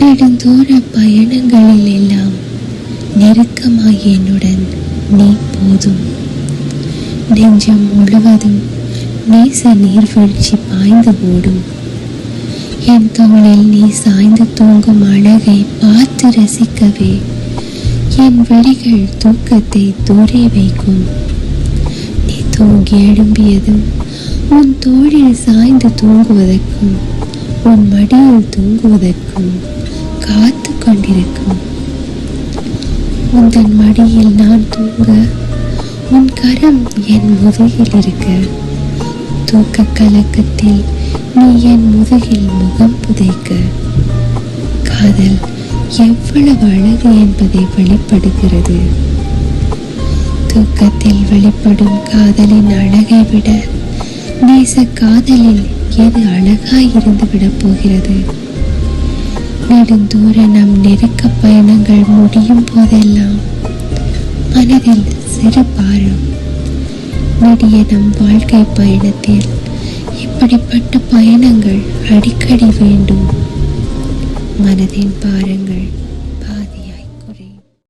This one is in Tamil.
நெடுந்தூர பயணங்களில் எல்லாம் நெருக்கமாய் என்னுடன் நீ போதும். நெஞ்சம் முழுவதும் நேச நீர்வீழ்ச்சி பாய்ந்து ஓடும் என் தோளில் நீ சாய்ந்து தூங்கும் அழகை பார்த்து ரசிக்கவே என் விழிகள் தூக்கத்தை தூரே வைக்கும். நீ தூங்கி எழும்பியதும் உன் தோழில் சாய்ந்து தூங்குவதற்கும் உன் மடியில் தூங்குவதற்கும் காத்து கொண்டிருக்கும். உந்தன் மடியில் நான் தூங்க உன் கரம் என் முதுகில் இருக்க. தூக்க கலக்கத்தில் நீ என் முதுகில் முகம் புதைக்க. காதல் எவ்வளவு அழகு என்பதை வெளிப்படுகிறது. தூக்கத்தில் வெளிப்படும் காதலின் அழகை விட நேச காதலில் எது அழகாய் இருந்து விடப் போகிறது. நெடுந்தூர நம் நெருக்க பயணங்கள் முடியும் போதெல்லாம் மனதில் சிறு பாரம் நெடிய நம் வாழ்க்கை பயணத்தில் இப்படிப்பட்ட பயணங்கள் அடிக்கடி வேண்டும். மனதின் பாரங்கள்